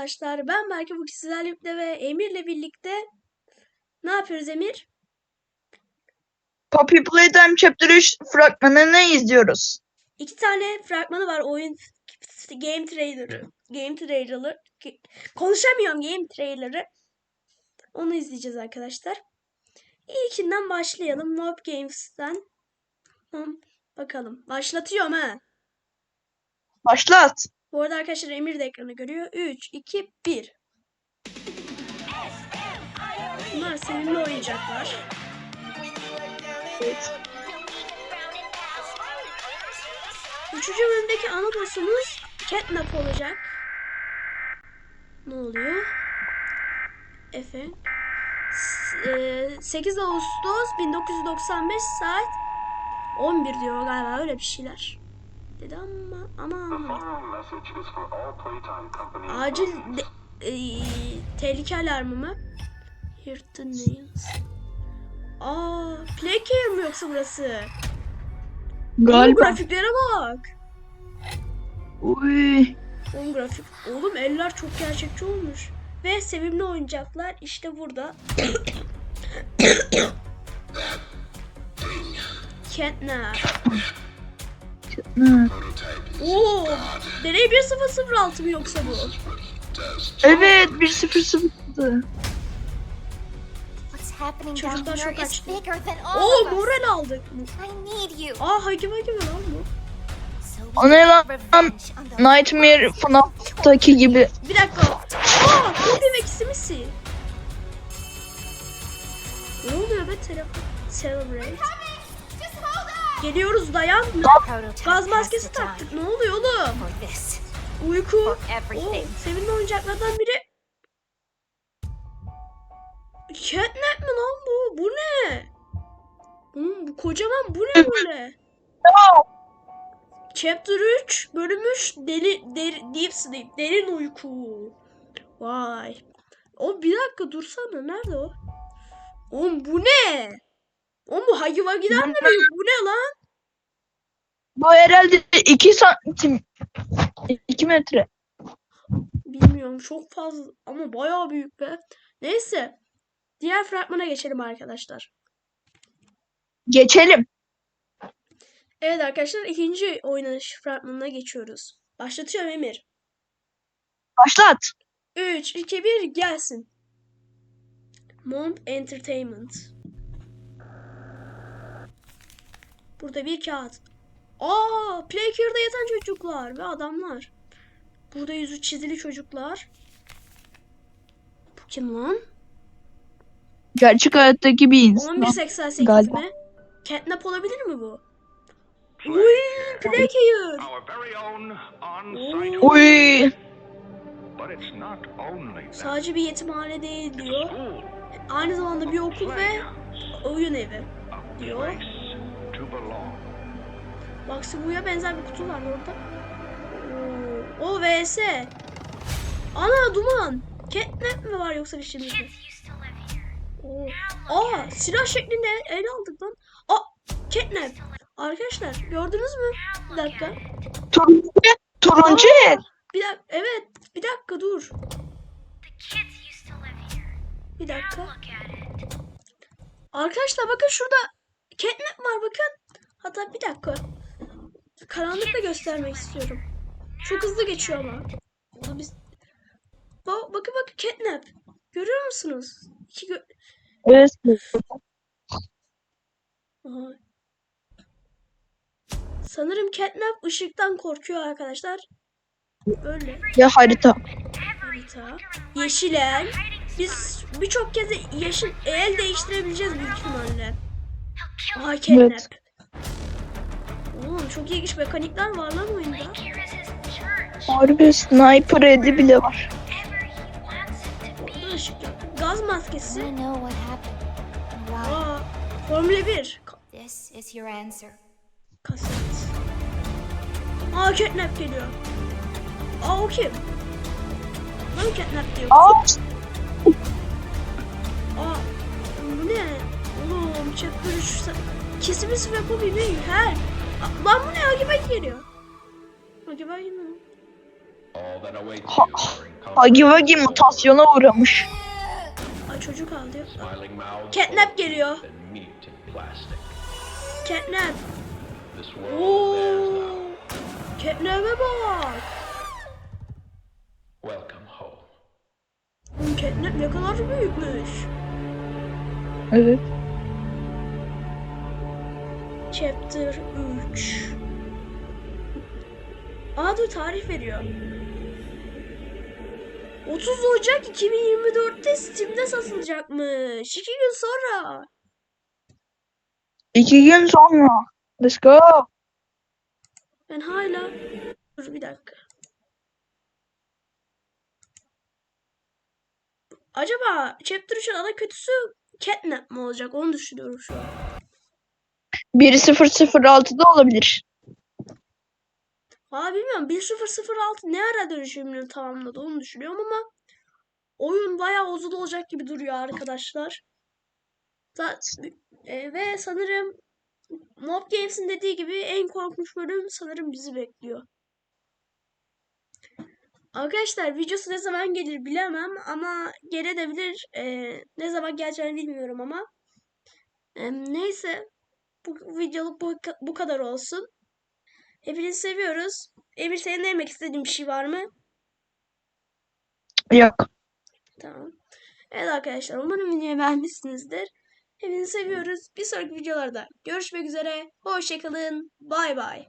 arkadaşlar. Ben belki bu sizlerle ve Emir'le birlikte ne yapıyoruz Emir? Poppy Playtime Chapter 3 fragmanını izliyoruz. İki tane fragmanı var oyun game trailer'ı. Game trailer'ı. Konuşamıyorum game trailer'ı. Onu izleyeceğiz arkadaşlar. İlkinden başlayalım. Mob Games'ten. Bakalım. Başlatıyorum ha. Başlat. Bu arada arkadaşlar Emir de ekranı görüyor. 3, 2, 1. Bunlar sevimli oyuncaklar. Evet. Üçüncü bölümdeki ana boss'umuz Catnap olacak. Ne oluyor? Efe. S- e, 8 Ağustos 1995 saat 11 diyor galiba öyle bir şeyler. Dedi ama ama following message is for all Playtime Company acil de, e, tehlike alarmı mı? Here the nails. Aa, Playcare mi yoksa burası? Oğlum Galiba. grafiklere bak. Uy. Oğlum grafik. Oğlum eller çok gerçekçi olmuş. Ve sevimli oyuncaklar işte burada. Catnap. Hı. Oo, deney 1006 mı yoksa bu? Evet 1-0-0. What's happening down Çocuklar here çok açtı. Oo moral aldık. Aa hagi vagi mi lan bu? O ne lan? Nightmare FNAF'taki gibi. Bir dakika. Aa Poppy ve Kisimisi. Ne oluyor be telefon? Celebrate. Geliyoruz dayan. Gaz maskesi taktık. Ne oluyor oğlum? Uyku. Oo, sevimli oyuncaklardan biri. Catnap mi lan bu? Bu ne? Oğlum bu kocaman bu ne böyle? Chapter 3 bölüm 3 deli, deri, Deep Sleep derin uyku. Vay. O bir dakika dursana nerede o? Oğlum bu ne? Oğlum bu Hagi Vagi'den de büyük. Bu ne lan? Bu herhalde 2 santim. 2 metre. Bilmiyorum çok fazla ama bayağı büyük be. Neyse. Diğer fragmana geçelim arkadaşlar. Geçelim. Evet arkadaşlar ikinci oynanış fragmanına geçiyoruz. Başlatıyorum Emir. Başlat. 3, 2, 1 gelsin. Momp Entertainment. Burada bir kağıt. Aa, Playcare'da yatan çocuklar ve adamlar. Burada yüzü çizili çocuklar. Bu kim lan? Gerçek hayattaki bir insan. 1188 Galiba. mi? Catnap olabilir mi bu? Uy, Playcare. Our very own Oo. on-site Uy. Sadece bir yetimhane değil diyor. Aynı zamanda bir okul ve oyun evi. diyor. Bu'ya benzer bir kutu var orada. Oo, o vs. Ana duman. Catnap mi var yoksa bir şey mi? Oo. Aa silah şeklinde el aldık lan. Aa Catnap. Arkadaşlar gördünüz mü? Bir dakika. Turuncu. Turuncu el. Bir dakika. Evet. Bir dakika dur. Bir dakika. Arkadaşlar bakın şurada catnap var bakın. Hatta bir dakika. Karanlıkta göstermek istiyorum. Çok hızlı geçiyor ama. Ulan biz... Ba- bakın bakın catnap. Görüyor musunuz? İki gö... Evet. Aha. Sanırım catnap ışıktan korkuyor arkadaşlar. Öyle. Ya harita. Harita. Yeşil el. Biz birçok kez yeşil el değiştirebileceğiz büyük ihtimalle. Aha catnap. Evet. Oğlum çok ilginç mekanikler var lan oyunda. Harbi sniper eli bile var. Orada ışık yok. Gaz maskesi. Aa, Formula 1. Ka- This is your answer. kaset. Aa catnap geliyor. Aa o kim? Lan catnap diyor. Aa. Aa bu ne? Oğlum chapter 3 sa- kesimiz ve bu bir her. Aa, Lan bu ne? Hagi Bagi geliyor. Hagi Bagi mi? Ha- Huggy Wuggy mutasyona uğramış. Ay çocuk aldı. Catnap geliyor. Catnap. Oo. Catnap'e bak. Welcome home. Catnap ne kadar büyükmüş. Evet. Chapter 3 Aa dur tarih veriyor. 30 Ocak 2024'te Steam'de satılacakmış. 2 gün sonra. İki gün sonra. Let's go. Ben hala... Dur bir dakika. Acaba Chapter 3'ün ana kötüsü Catnap mı olacak? Onu düşünüyorum şu an. 1006'da olabilir. Aa bilmiyorum 1006 ne ara dönüşümünü tamamladı onu düşünüyorum ama oyun bayağı uzun olacak gibi duruyor arkadaşlar. Zaten, e, ve sanırım Mob Games'in dediği gibi en korkunç bölüm sanırım bizi bekliyor. Arkadaşlar videosu ne zaman gelir bilemem ama gelebilir. E, ne zaman geleceğini bilmiyorum ama. E, neyse bu videoluk bu, bu kadar olsun. Hepinizi seviyoruz. Emir senin demek istediğin bir şey var mı? Yok. Tamam. Evet arkadaşlar umarım videoyu beğenmişsinizdir. Hepinizi seviyoruz. Bir sonraki videolarda görüşmek üzere. Hoşçakalın. Bay bay.